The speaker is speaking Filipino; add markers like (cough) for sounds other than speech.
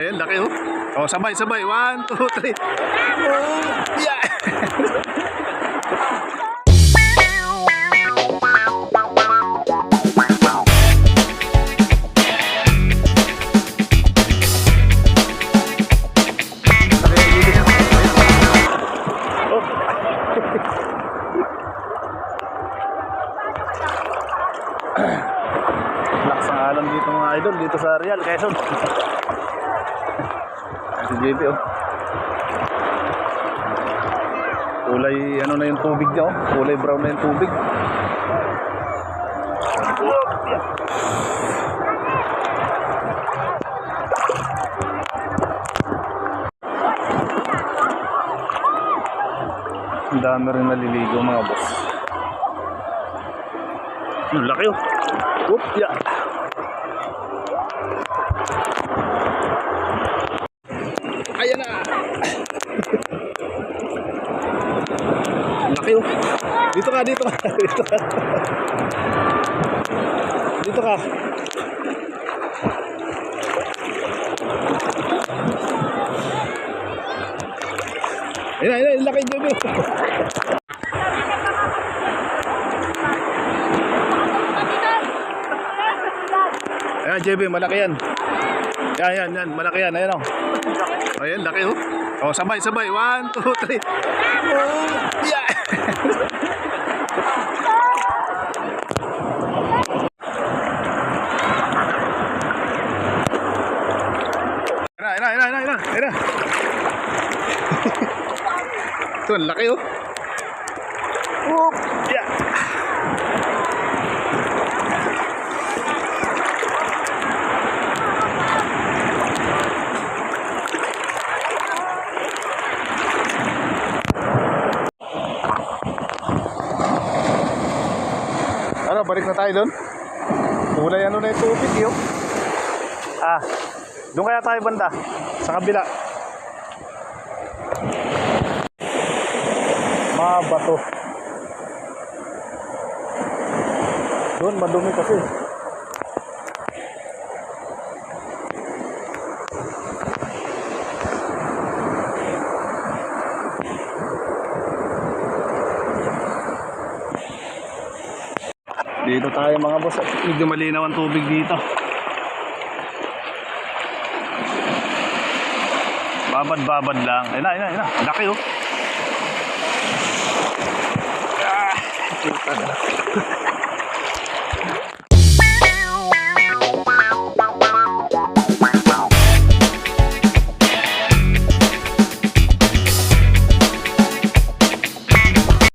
Ayan, laki oh. Oh, sabay, sabay. One, two, three. Oh, yeah. Lakas ang alam dito mga idol, dito sa Real, Quezon. Si JP oh. Kulay ano na yung tubig niya oh. Kulay brown na yung tubig. Ang dami rin naliligo mga boss. Ang laki oh. Oop, yeah. Oh. Dito ka, dito ka. (laughs) Dito ka. Dito ka. Ayan, ayan, laki dyan. Ayan, JB, malaki yan. Yan, yan, yan, malaki yan. Ayan oh. Ayan, laki oh. Oh, sabay, sabay. One, two, three. Oh, yeah. (laughs) Ayan na, ayan na, ayan na, na. Ito, ang laki oh. Oh, yeah. Ano, balik na tayo doon? Kulay ano na yung tubig yun? Ah, doon kaya tayo banda? Sa kabila. Mga bato. Doon, madumi kasi. Dito tayo mga boss. Medyo malinaw ang tubig dito. Babad-babad lang. Ayun na, ayun na. Laki oh. Ah.